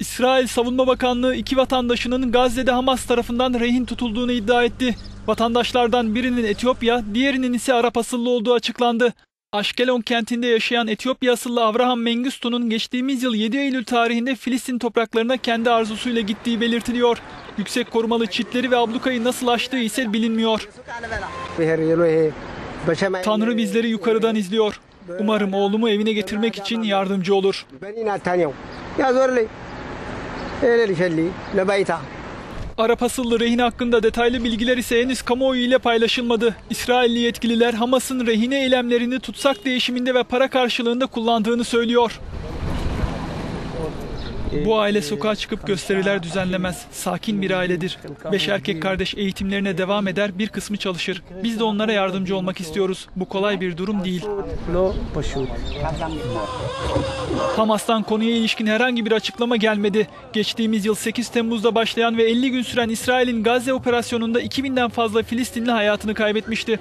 İsrail Savunma Bakanlığı iki vatandaşının Gazze'de Hamas tarafından rehin tutulduğunu iddia etti. Vatandaşlardan birinin Etiyopya, diğerinin ise Arap asıllı olduğu açıklandı. Aşkelon kentinde yaşayan Etiyopya asıllı Avraham Mengistu'nun geçtiğimiz yıl 7 Eylül tarihinde Filistin topraklarına kendi arzusuyla gittiği belirtiliyor. Yüksek korumalı çitleri ve ablukayı nasıl aştığı ise bilinmiyor. Tanrı bizleri yukarıdan izliyor. Umarım oğlumu evine getirmek için yardımcı olur. Arap asıllı rehin hakkında detaylı bilgiler ise henüz kamuoyu ile paylaşılmadı. İsrailli yetkililer Hamas'ın rehine eylemlerini tutsak değişiminde ve para karşılığında kullandığını söylüyor. Bu aile sokağa çıkıp gösteriler düzenlemez. Sakin bir ailedir. Beş erkek kardeş eğitimlerine devam eder, bir kısmı çalışır. Biz de onlara yardımcı olmak istiyoruz. Bu kolay bir durum değil. Hamas'tan konuya ilişkin herhangi bir açıklama gelmedi. Geçtiğimiz yıl 8 Temmuz'da başlayan ve 50 gün süren İsrail'in Gazze operasyonunda 2000'den fazla Filistinli hayatını kaybetmişti.